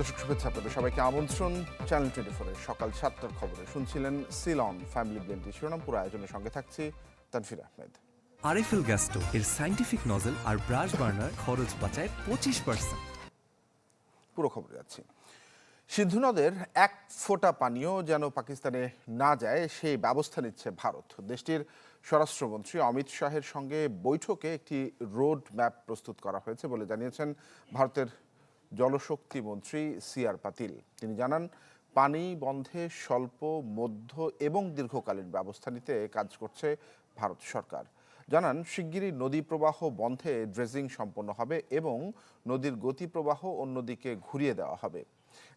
দর্শক শুভেচ্ছা আপনাদের সবাইকে। আমন্ত্রণ চ্যানেল টোয়েন্টি ফোরের সকাল সাতটার খবরে। শুনছিলেন সিলন ফ্যামিলি ব্লেন্ডি শিরোনাম। পুরো আয়োজনের সঙ্গে থাকছি তানফির আহমেদ। আরএফএল গ্যাস্টো এর সাইন্টিফিক নজেল আর ব্রাশ বার্নার খরচ বাঁচায় পঁচিশ পার্সেন্ট পুরো খবরে যাচ্ছি। সিন্ধু নদের এক ফোঁটা পানীয় যেন পাকিস্তানে না যায় সেই ব্যবস্থা নিচ্ছে ভারত। দেশটির স্বরাষ্ট্রমন্ত্রী অমিত শাহের সঙ্গে বৈঠকে একটি রোড ম্যাপ প্রস্তুত করা হয়েছে বলে জানিয়েছেন ভারতের জলশক্তি মন্ত্রী সি আর পাতিল। তিনি জানান, পানি বন্ধে স্বল্প, মধ্য এবং দীর্ঘকালীন ব্যবস্থা নিতে কাজ করছে ভারত সরকার। জানান, শিগগিরই নদী প্রবাহ বন্ধে ড্রেজিং সম্পন্ন হবে এবং নদীর গতি প্রবাহ অন্যদিকে ঘুরিয়ে দেওয়া হবে।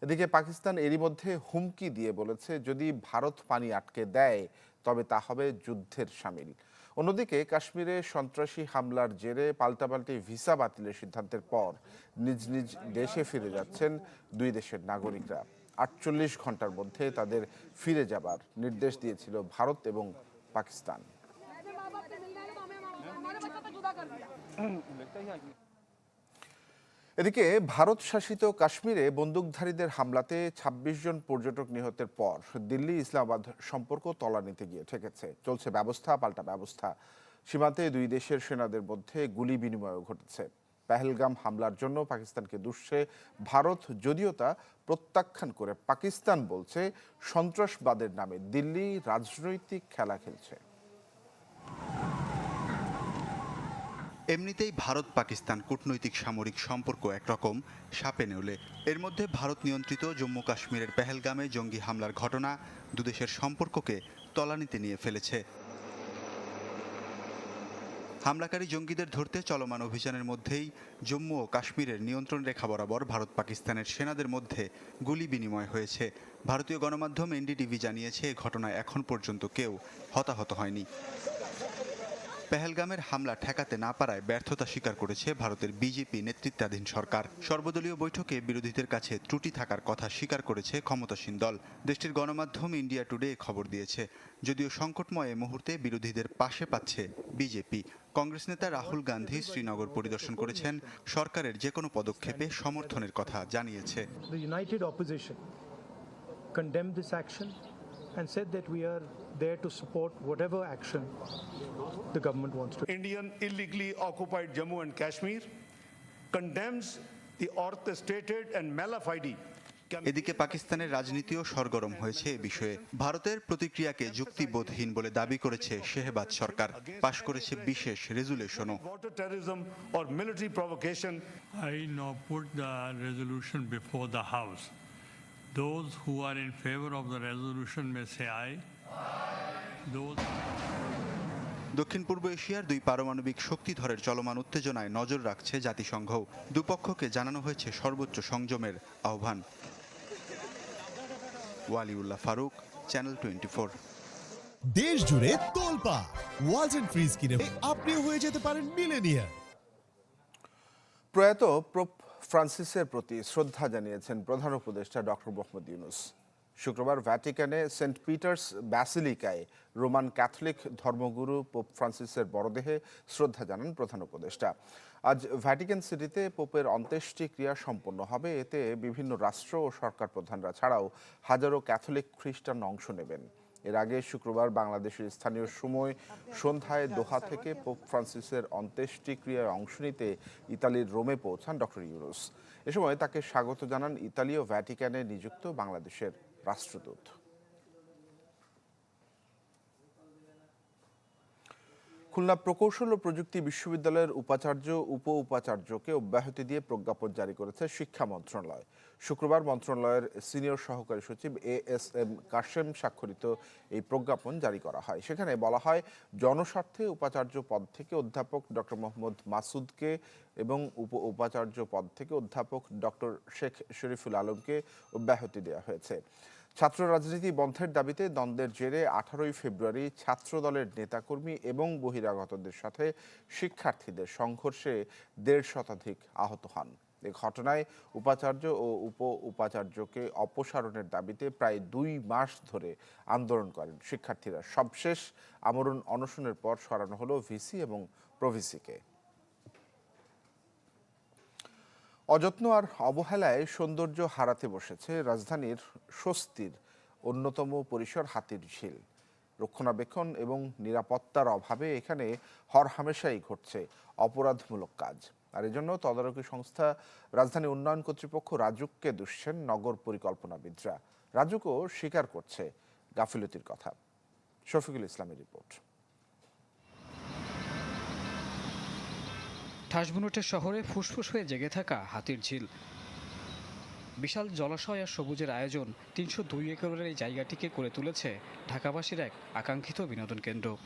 এদিকে পাকিস্তান এরই মধ্যে হুমকি দিয়ে বলেছে, যদি ভারত পানি আটকে দেয়, তবে তা হবে যুদ্ধের সামিল। অন্যদিকে কাশ্মীরে সন্ত্রাসী হামলার জেরে পাল্টাপাল্টি ভিসা বাতিলের সিদ্ধান্তের পর নিজ নিজ দেশে ফিরে যাচ্ছেন দুই দেশের নাগরিকরা। আটচল্লিশ ঘণ্টার মধ্যে তাদের ফিরে যাবার নির্দেশ দিয়েছিল ভারত এবং পাকিস্তান। এদিকে ভারত শাসিত কাশ্মীরে বন্দুকধারীদের হামলাতে ২৬ জন পর্যটক নিহতের পর দিল্লি ইসলামাবাদ সম্পর্ক তলানিতে গিয়ে ঠেকেছে। চলছে ব্যবস্থা, পাল্টা ব্যবস্থা। সীমান্তে দুই দেশের সেনাদের মধ্যে গুলি বিনিময়ও ঘটেছে। পেহেলগাম হামলার জন্য পাকিস্তানকে দুষছে ভারত, যদিও তা প্রত্যাখ্যান করে পাকিস্তান বলছে, সন্ত্রাসবাদের নামে দিল্লি রাজনৈতিক খেলা খেলছে। এমনিতেই ভারত পাকিস্তান কূটনৈতিক সামরিক সম্পর্ক একরকম সাপে নেউলে। এর মধ্যে ভারত নিয়ন্ত্রিত জম্মু কাশ্মীরের পেহেলগামে জঙ্গি হামলার ঘটনা দুদেশের সম্পর্ককে তলানিতে নিয়ে ফেলেছে। হামলাকারী জঙ্গিদের ধরতে চলমান অভিযানের মধ্যেই জম্মু ও কাশ্মীরের নিয়ন্ত্রণ রেখা বরাবর ভারত পাকিস্তানের সেনাদের মধ্যে গুলি বিনিময় হয়েছে। ভারতীয় গণমাধ্যম এনডিটিভি জানিয়েছে, এ ঘটনায় এখন পর্যন্ত কেউ হতাহত হয়নি। পেহেলগামের হামলা ঠেকাতে না পারায় ব্যর্থতা স্বীকার করেছে ভারতের বিজেপি নেতৃত্বাধীন সরকার। সর্বদলীয় বৈঠকে বিরোধীদের কাছে ত্রুটি থাকার কথা স্বীকার করেছে ক্ষমতাসীন দল। দেশটির গণমাধ্যম ইন্ডিয়া টুডে খবর দিয়েছে। যদিও সংকটময় মুহূর্তে বিরোধীদের পাশে পাচ্ছে বিজেপি। কংগ্রেস নেতা রাহুল গান্ধী শ্রীনগর পরিদর্শন করেছেন। সরকারের যে কোনো পদক্ষেপে সমর্থনের কথা জানিয়েছে। The united opposition condemned and said that we are there to support whatever action the government wants to. Indian illegally occupied Jammu and Kashmir, condemns the orchestrated and malafide এদিকে পাকিস্তানের রাজনীতিও সরগরম হয়েছে এ বিষয়ে ভারতের প্রতিক্রিয়াকে যুক্তিবোধহীন বলে দাবি করেছে শেহবাজ সরকার পাশ করেছে বিশেষ রেজুলেশনও water terrorism or military provocation I now put the resolution before the House. Those who are in favor of the resolution may say aye. aye. Those দক্ষিণ পূর্ব এশিয়ার দুই পারমাণবিক শক্তিধরের চলমান উত্তেজনায় নজর রাখছে জাতিসংঘ দুপক্ষকে জানানো হয়েছে সর্বোচ্চ সংযমের আহ্বান Waliullah Faruk channel twenty four দেশ জুড়ে তোলপা ওয়ালটন ফ্রিজ কিনে আপনিও হয়ে যেতে পারেন মিলেনিয়ার প্রয়াত প্রোপ ফ্রান্সিসের প্রতি শ্রদ্ধা জানিয়েছেন প্রধান উপদেষ্টা ডক্টর মোহাম্মদ ইউনুস। শুক্রবার ভ্যাটিকানে সেন্ট পিটার্স ব্যাসিলিকায় রোমান ক্যাথলিক ধর্মগুরু পোপ ফ্রান্সিসের বড়দেহে শ্রদ্ধা জানান প্রধান উপদেষ্টা। আজ ভ্যাটিকান সিটিতে পোপের অন্ত্যেষ্টি ক্রিয়া সম্পন্ন হবে। এতে বিভিন্ন রাষ্ট্র ও সরকার প্রধানরা ছাড়াও হাজারো ক্যাথলিক খ্রিস্টান অংশ নেবেন। এর আগে শুক্রবার বাংলাদেশের স্থানীয় সময় সন্ধ্যায় দোহা থেকে পোপ ফ্রান্সিসের অন্ত্যেষ্টিক্রিয়ায় অংশ নিতে ইতালির রোমে পৌঁছান ডক্টর ইউরোস এ সময় তাকে স্বাগত জানান ইতালি ও ভ্যাটিকানে নিযুক্ত বাংলাদেশের রাষ্ট্রদূত। খুলনা প্রকৌশল ও প্রযুক্তি বিশ্ববিদ্যালয়ের উপাচার্য উপ উপাচার্যকে অব্যাহতি দিয়ে প্রজ্ঞাপন জারি করেছে শিক্ষা মন্ত্রণালয়। শুক্রবার মন্ত্রণালয়ের সিনিয়র সহকারী সচিব এ এস এম কাশেম স্বাক্ষরিত এই প্রজ্ঞাপন জারি করা হয়। সেখানে বলা হয়, জনস্বার্থে উপাচার্য পদ থেকে অধ্যাপক ডক্টর মোহাম্মদ মাসুদকে এবং উপ উপাচার্য পদ থেকে অধ্যাপক ডক্টর শেখ শরীফুল আলমকে অব্যাহতি দেওয়া হয়েছে। ছাত্র রাজনীতি বন্ধের দাবিতে দ্বন্দ্বের জেরে আঠারোই ফেব্রুয়ারি ছাত্র দলের নেতাকর্মী এবং বহিরাগতদের সাথে শিক্ষার্থীদের সংঘর্ষে দেড় শতাধিক আহত হন। এ ঘটনায় উপাচার্য ও উপ উপাচার্যকে অপসারণের দাবিতে প্রায় দুই মাস ধরে আন্দোলন করেন। শিক্ষার্থীরা সবশেষ আমরণ অনশনের পর সরানো হলো ভিসি এবং প্রভিসিকে। অযত্ন আর অবহেলায় সৌন্দর্য হারাতে বসেছে রাজধানীর স্বস্তির অন্যতম পরিসর হাতির ঝিল। রক্ষণাবেক্ষণ এবং নিরাপত্তার অভাবে এখানে হরহামেশাই ঘটছে অপরাধমূলক কাজ। আর এজন্য তদারকি সংস্থা রাজধানী উন্নয়ন কর্তৃপক্ষ রাজুককে দুষছেন নগর পরিকল্পনাবিদরা। রাজুকও স্বীকার করছে গাফিলতির কথা। শফিকুল ইসলামের রিপোর্ট। ঠাসবুনটের শহরে ফুসফুস হয়ে জেগে থাকা হাতির ঝিল। বিশাল জলাশয় আর সবুজের আয়োজন তিনশো দুই একরের এই জায়গাটিকে করে তুলেছে ঢাকাবাসীর এক আকাঙ্ক্ষিত বিনোদন কেন্দ্র।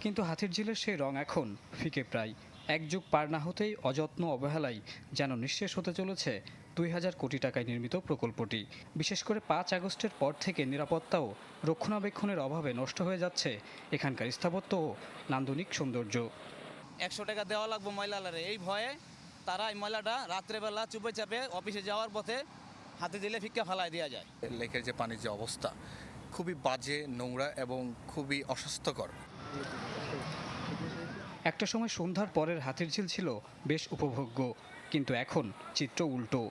কিন্তু হাতির ঝিলের সেই রং এখন ফিকে প্রায়। এক যুগ পার না হতেই অযত্ন অবহেলায় যেন নিঃশেষ হতে চলেছে দুই হাজার কোটি টাকায় নির্মিত প্রকল্পটি। বিশেষ করে পাঁচ আগস্টের পর থেকে নিরাপত্তাও রক্ষণাবেক্ষণের অভাবে নষ্ট হয়ে যাচ্ছে এখানকার স্থাপত্য ও নান্দনিক সৌন্দর্য। একশো টাকা দেওয়া লাগবে ময়লালারে এই ভয়ে তারা এই ময়লাটা রাত্রেবেলা চুপে চাপে অফিসে যাওয়ার পথে হাতে দিলে ফিক্কা ফালাই দেওয়া যায়। লেকের যে পানির যে অবস্থা খুবই বাজে নোংরা এবং খুবই অস্বাস্থ্যকর। একটা সময় সন্ধ্যার পরের হাতির ঝিল ছিল বেশ উপভোগ্য কিন্তু এখন চিত্র উল্টো।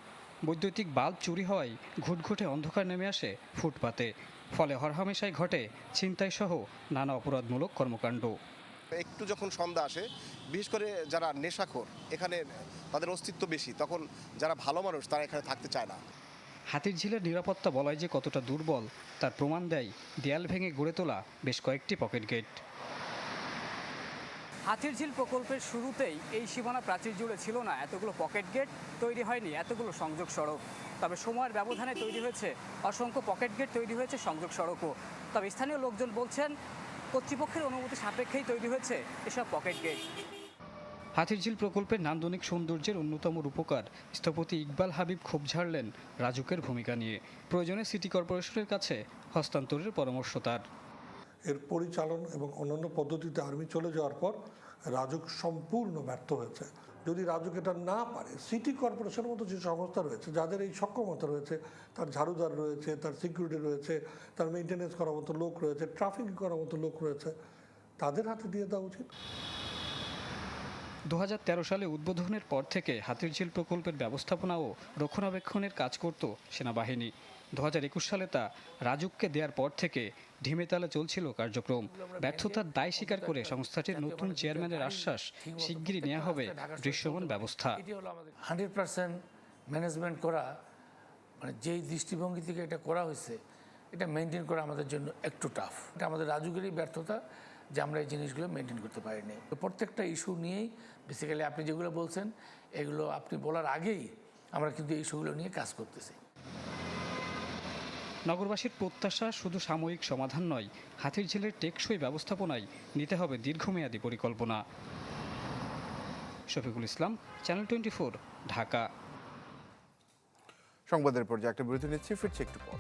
বৈদ্যুতিক বাল্ব চুরি হওয়ায় ঘুটঘুটে অন্ধকার নেমে আসে ফুটপাতে। ফলে হরহামেশাই ঘটে ছিনতাই সহ নানা অপরাধমূলক কর্মকাণ্ড। একটু যখন সন্ধ্যা আসে বিশেষ করে যারা নেশাখোর এখানে তাদের অস্তিত্ব বেশি তখন যারা ভালো মানুষ তারা এখানে থাকতে চায় না। হাতির ঝিলের নিরাপত্তা বলায় যে কতটা দুর্বল তার প্রমাণ দেয় দেয়াল ভেঙে গড়ে তোলা বেশ কয়েকটি পকেট গেট। হাতির ঝিল প্রকল্পের শুরুতেই এই সীমানা প্রাচীর জুড়ে ছিল না। এতগুলো পকেট গেট তৈরি হয়নি, এতগুলো সংযোগ সড়ক। তবে সময়ের ব্যবধানে তৈরি হয়েছে, অসংখ্য পকেট গেট তৈরি হয়েছে সংযোগ সড়কও। তবে স্থানীয় লোকজন বলছেন, কর্তৃপক্ষের অনুমতি সাপেক্ষেই তৈরি হয়েছে এসব পকেট গেট। হাতিরঝিল প্রকল্পের নান্দনিক সৌন্দর্যের অন্যতম রূপকার। স্থপতি ইকবাল হাবিব ক্ষোভ ঝাড়লেন রাজুকের ভূমিকা নিয়ে। প্রয়োজনে সিটি কর্পোরেশনের কাছে হস্তান্তরের পরামর্শ তার। এর পরিচালন এবং অন্যান্য পদ্ধতিতে আর্মি চলে যাওয়ার পর রাজুক সম্পূর্ণ ব্যর্থ হয়েছে। যদি রাজুক এটা না পারে, সিটি কর্পোরেশনের মতো যে সংস্থা রয়েছে, যাদের এই সক্ষমতা রয়েছে, তার ঝাড়ুদার রয়েছে, তার সিকিউরিটি রয়েছে, তার মেনটেনেন্স করার মতো লোক রয়েছে, ট্রাফিক করার মতো লোক রয়েছে, তাদের হাতে দিয়ে দেওয়া উচিত। দু হাজার তেরো সালে উদ্বোধনের পর থেকে হাতিরঝিল প্রকল্পের ব্যবস্থাপনা ও রক্ষণাবেক্ষণের কাজ করত সেনাবাহিনী। দু হাজার একুশ সালে তা রাজুককে দেওয়ার পর থেকে ঢিমেতালে চলছিল কার্যক্রম। ব্যর্থতার দায় স্বীকার করে সংস্থাটির নতুন চেয়ারম্যানের আশ্বাস শিগগিরই নেওয়া হবে দৃশ্যমান ব্যবস্থা। হান্ড্রেড পার্সেন্ট ম্যানেজমেন্ট করা মানে যেই দৃষ্টিভঙ্গি থেকে এটা করা হয়েছে এটা মেনটেন করা আমাদের জন্য একটু টাফ। এটা আমাদের রাজুকেরই ব্যর্থতা যে আমরা এই জিনিসগুলো মেনটেন করতে পারিনি। প্রত্যেকটা ইস্যু নিয়েই বেসিক্যালি আপনি যেগুলো বলছেন এগুলো আপনি বলার আগেই আমরা কিন্তু এই ইস্যুগুলো নিয়ে কাজ করতেছি। নগরবাসীর প্রত্যাশা শুধু সাময়িক সমাধান নয় হাতির ঝিলের টেকসই ব্যবস্থাপনায় নিতে হবে দীর্ঘমেয়াদী পরিকল্পনা। Shafiqul Islam channel twenty Dhaka. সংবাদের পর্যায়ে একটা বিরতি নিচ্ছি, ফিরছি একটু পর।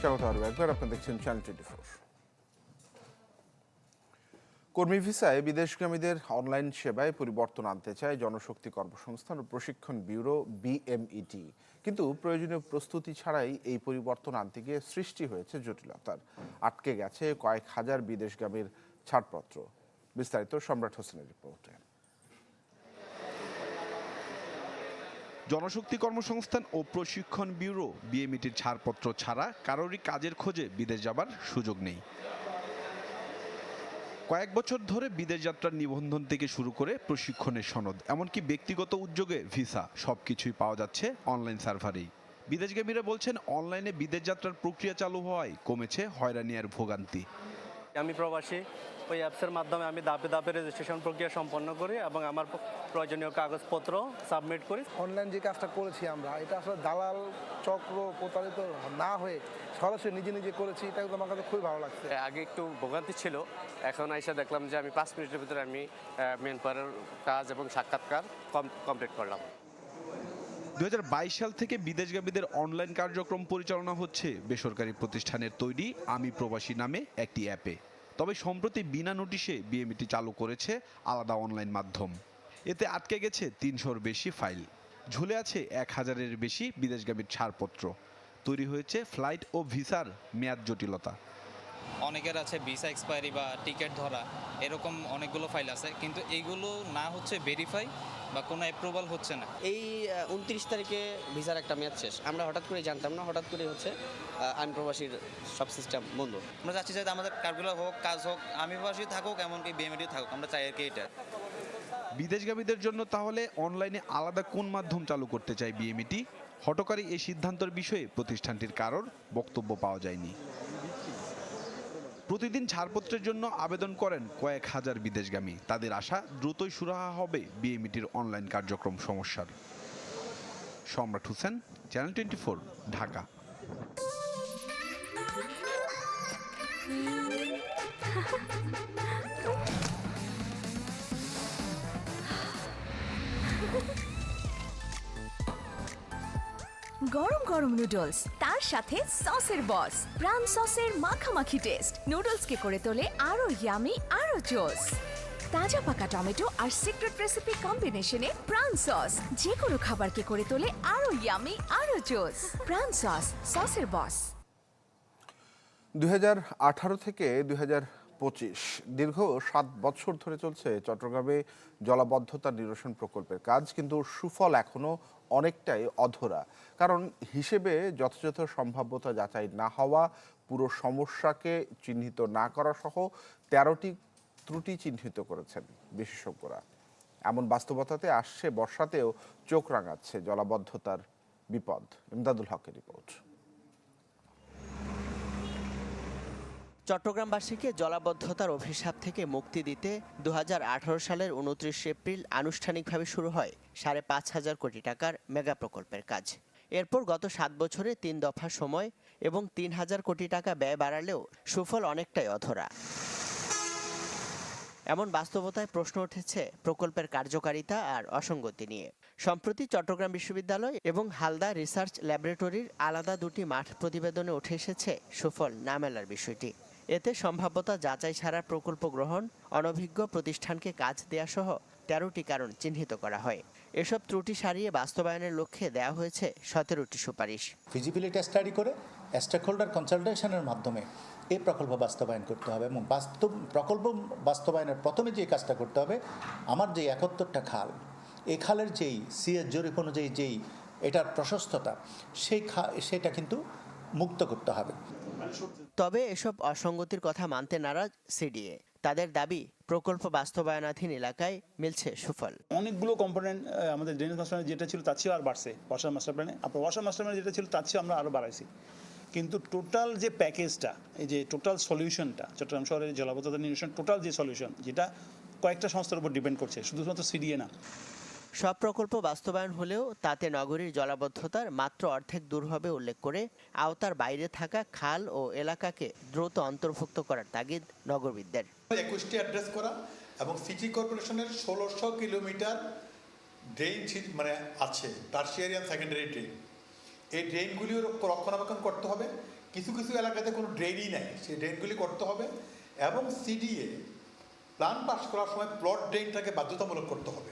স্বাগত আরও একবার আপনারা দেখছেন চ্যানেল টোয়েন্টি ফোর কর্মী ভিসায় বিদেশগামীদের অনলাইন সেবায় পরিবর্তন আনতে চায় জনশক্তি কর্মসংস্থান ও প্রশিক্ষণ ব্যুরো বিএমইটি কিন্তু প্রয়োজনীয় প্রস্তুতি ছাড়াই এই পরিবর্তন আনতে গিয়ে সৃষ্টি হয়েছে জটিলতার। আটকে গেছে কয়েক হাজার বিদেশগামীর ছাড়পত্র। বিস্তারিত সম্রাট হোসেনের রিপোর্টে। জনশক্তি কর্মসংস্থান ও প্রশিক্ষণ ব্যুরো, বিএমইটির ছাড়পত্র ছাড়া কারোরই কাজের খোঁজে বিদেশ যাবার সুযোগ নেই। কয়েক বছর ধরে বিদেশ যাত্রার নিবন্ধন থেকে শুরু করে প্রশিক্ষণের সনদ, এমনকি ব্যক্তিগত উদ্যোগে ভিসা, সবকিছুই পাওয়া যাচ্ছে অনলাইন সার্ভারেই। বিদেশগামীরা বলছেন, অনলাইনে বিদেশ যাত্রার প্রক্রিয়া চালু হওয়ায় কমেছে হয়রানি আর ভোগান্তি। আমি প্রবাসী ওই অ্যাপসের মাধ্যমে আমি ধাপে ধাপে রেজিস্ট্রেশন প্রক্রিয়া সম্পন্ন করি এবং আমার প্রয়োজনীয় কাগজপত্র সাবমিট করি। অনলাইন যে কাজটা করেছি আমরা এটা আসলে দালাল চক্র প্রতারিত না হয়ে সরাসরি নিজে নিজে করেছি এটা কিন্তু আমার কাছে খুবই ভালো লাগছে। আগে একটু ভোগান্তি ছিল এখন আইসা দেখলাম যে আমি পাঁচ মিনিটের ভিতরে আমি মেন পাওয়ারের কাজ এবং সাক্ষাৎকার কমপ্লিট করলাম। দু হাজার বাইশ সাল থেকে বিদেশগামীদের অনলাইন কার্যক্রম পরিচালনা হচ্ছে বেসরকারি প্রতিষ্ঠানের তৈরি আমি প্রবাসী নামে একটি অ্যাপে। তবে সম্প্রতি বিনা নোটিশে বিএমইটি চালু করেছে আলাদা অনলাইন মাধ্যম। এতে আটকে গেছে তিনশোর বেশি ফাইল। ঝুলে আছে এক হাজারের বেশি বিদেশগামীর ছাড়পত্র। তৈরি হয়েছে ফ্লাইট ও ভিসার মেয়াদ জটিলতা। অনেকের আছে ভিসা এক্সপায়ারি বা টিকিট ধরা এরকম অনেকগুলো ফাইল আছে কিন্তু এইগুলো না হচ্ছে ভেরিফাই বা কোনো অ্যাপ্রুভাল হচ্ছে না। এই উনত্রিশ তারিখে ভিসার একটা মেয়াদ শেষ। আমরা হঠাৎ করে জানতাম না হঠাৎ করে হচ্ছে আইন প্রবাসীর সব সিস্টেম বন্ধ। আমরা চাচ্ছি যে আমাদের কাজগুলো হোক কাজ হোক আমি প্রবাসী থাকুক এমনকি বিএমএডি থাকুক আমরা চাই আর কি এটা। বিদেশগামীদের জন্য তাহলে অনলাইনে আলাদা কোন মাধ্যম চালু করতে চায় বিএমইটি হটকারী এই সিদ্ধান্তের বিষয়ে প্রতিষ্ঠানটির কারোর বক্তব্য পাওয়া যায়নি। প্রতিদিন ছাড়পত্রের জন্য আবেদন করেন কয়েক হাজার বিদেশগামী। তাদের আশা দ্রুতই সুরাহা হবে বিএমইটির অনলাইন কার্যক্রম সমস্যার। Samrat Hossain, channel twenty four, Dhaka. গরম গরম নুডলস তার সাথে সসের বস প্রাণ সসের মাখামাখি টেস্ট নুডলসকে করে তোলে আরও ইয়ামি আরও জোস তাজা পাকা টমেটো আর সিক্রেট রেসিপি কম্বিনেশনে প্রাণ সস যে কোনো খাবারকে করে তোলে আরও ইয়ামি আরও জোস প্রাণ সস সসের বস দু হাজার আঠারো থেকে দুই পঁচিশ, দীর্ঘ সাত বছর ধরে চলছে চট্টগ্রামে জলাবদ্ধতা নিরসন প্রকল্পের কাজ, কিন্তু সুফল এখনও অনেকটাই অধরা। কারণ হিসেবে যথাযথ সম্ভাব্যতা যাচাই না হওয়া, পুরো সমস্যাকে চিহ্নিত না করা সহ তেরোটি ত্রুটি চিহ্নিত করেছেন বিশেষজ্ঞরা। এমন বাস্তবতাতে আসছে, বর্ষাতেও চোখ রাঙাচ্ছে জলাবদ্ধতার বিপদ। ইমদাদুল হকের রিপোর্ট। চট্টগ্রামবাসীকে জলাবদ্ধতার অভিশাপ থেকে মুক্তি দিতে দু হাজার আঠারো সালের উনত্রিশ এপ্রিল আনুষ্ঠানিকভাবে শুরু হয় সাড়ে পাঁচ হাজার কোটি টাকার মেগা প্রকল্পের কাজ। এরপর গত সাত বছরে তিন দফা সময় এবং তিন হাজার কোটি টাকা ব্যয় বাড়ালেও সুফল অনেকটাই অধরা। এমন বাস্তবতায় প্রশ্ন উঠেছে প্রকল্পের কার্যকারিতা আর অসঙ্গতি নিয়ে। সম্প্রতি চট্টগ্রাম বিশ্ববিদ্যালয় এবং হালদা রিসার্চ ল্যাবরেটরির আলাদা দুটি মাঠ প্রতিবেদনে উঠে এসেছে সুফল না মেলার বিষয়টি। এতে সম্ভাব্যতা যাচাই ছাড়া প্রকল্প গ্রহণ, অনভিজ্ঞ প্রতিষ্ঠানকে কাজ দেয়া সহ তেরোটি কারণ চিহ্নিত করা হয়। এসব ত্রুটি সারিয়ে বাস্তবায়নের লক্ষ্যে দেওয়া হয়েছে সতেরোটি সুপারিশ। ফিজিবিলিটি স্টাডি করে স্টেক হোল্ডার কনসালটেশনের মাধ্যমে এই প্রকল্প বাস্তবায়ন করতে হবে এবং বাস্তব, প্রকল্প বাস্তবায়নের প্রথমে যে কাজটা করতে হবে, আমার যে একাত্তরটা খাল এই খালের যেই সিএর জরিপ অনুযায়ী যেই এটার প্রশস্ততা, সেই খা, সেটা কিন্তু মুক্ত করতে হবে। তবে এসব অসঙ্গতির কথা মানতে নারাজ সিডিএ। তাদের দাবি, প্রকল্প বাস্তবায়নাধীন এলাকায় মিলছে সুফল। অনেকগুলো কম্পোনেন্ট আমাদের ড্রেনেজ মাস্টার প্ল্যানে যেটা ছিল তার চেয়েও আর বাড়ছে। ওয়াশার মাস্টার প্ল্যানে আপনার ওয়াশার মাস্টার প্ল্যানে যেটা ছিল তার চেয়েও আমরা আরও বাড়াইছি। কিন্তু টোটাল যে প্যাকেজটা এই যে টোটাল সলিউশনটা চট্টগ্রাম শহরের জলাবদ্ধতা নিরসন টোটাল যে সলিউশন যেটা কয়েকটা সংস্থার উপর ডিপেন্ড করছে, শুধুমাত্র সিডিএ না। সব প্রকল্প বাস্তবায়ন হলেও তাতে নগরীর জলাবদ্ধতার মাত্র অর্ধেক দূর হবে উল্লেখ করে আওতার বাইরে থাকা খাল ও এলাকাকে দ্রুত অন্তর্ভুক্ত করার তাগিদ নগরবিদদের। একুশটি অ্যাড্রেস করা এবং সিটি কর্পোরেশনের ষোলোশো কিলোমিটার ড্রেন মানে আছে টার্সিয়ারি অ্যান্ড সেকেন্ডারি ড্রেন এই ড্রেনগুলিও রক্ষণাবেক্ষণ করতে হবে। কিছু কিছু এলাকাতে কোনো ড্রেনই নেই, সেই ড্রেনগুলি করতে হবে এবং সিডিএ প্ল্যান পাস করার সময় প্লট ড্রেনটাকে বাধ্যতামূলক করতে হবে।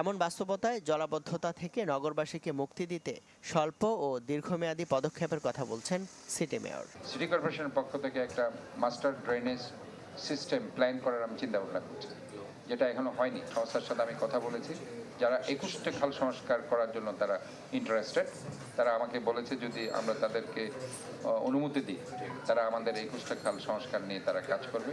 এমন বাস্তবতায় জলাবদ্ধতা থেকে নগরবাসীকে মুক্তি দিতে স্বল্প ও দীর্ঘমেয়াদী পদক্ষেপের কথা বলছেন সিটি মেয়র। সিটি কর্পোরেশনের পক্ষ থেকে একটা মাস্টার ড্রেনেজ সিস্টেম প্ল্যান করার আমি চিন্তা ভাবনা করছি, যেটা এখনও হয়নি। সংস্থার সাথে আমি কথা বলেছি। যারা একুশটা খাল সংস্কার করার জন্য তারা ইন্টারেস্টেড তারা আমাকে বলেছে যদি আমরা তাদেরকে অনুমতি দিই, তারা আমাদের একুশটা খাল সংস্কার নিয়ে তারা কাজ করবে।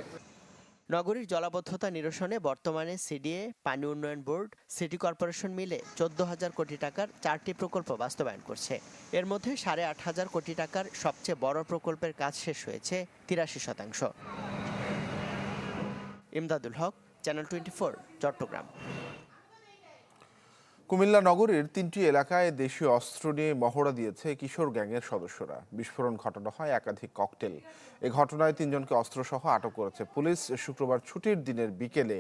নগরীর জলাবদ্ধতা নিরসনে বর্তমানে সিডিএ, পানি উন্নয়ন বোর্ড, সিটি কর্পোরেশন মিলে চোদ্দ হাজার কোটি টাকার চারটি প্রকল্প বাস্তবায়ন করছে। এর মধ্যে সাড়ে আট হাজার কোটি টাকার সবচেয়ে বড় প্রকল্পের কাজ শেষ হয়েছে তিরাশি শতাংশ। Imdadul Haque, channel twenty four Chattogram. Comilla নগরীর তিনটি এলাকায় দেশীয় অস্ত্র নিয়ে মহড়া দিয়েছে কিশোর গ্যাংয়ের সদস্যরা। বিস্ফোরণ ঘটানো হয় একাধিক ককটেল। এ ঘটনায় তিনজনকে অস্ত্রসহ আটক করেছে পুলিশ। শুক্রবার ছুটির দিনের বিকেলে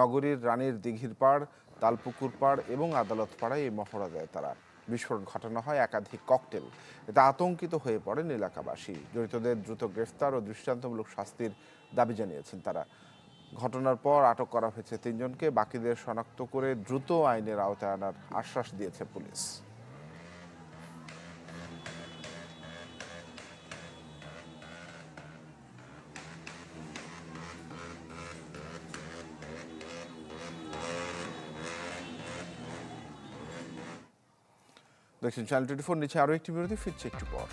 নগরীর রানীর দিঘির পাড়, তালপুকুর পাড় এবং আদালত পাড়ায় এই মহড়া দেয় তারা। বিস্ফোরণ ঘটানো হয় একাধিক ককটেল। এতে আতঙ্কিত হয়ে পড়েন এলাকাবাসী। জড়িতদের দ্রুত গ্রেফতার ও দৃষ্টান্তমূলক শাস্তির দাবি জানিয়েছেন তারা। ঘটনার পর আটক করা হয়েছে তিনজনকে, বাকিদের শনাক্ত করে দ্রুত আইনের আওতায় আনার আশ্বাস দিয়েছে পুলিশ। দেখছেন চ্যানেল টোয়েন্টি ফোর নিচে আরও একটি বিরতি, ফিরছে একটু পর।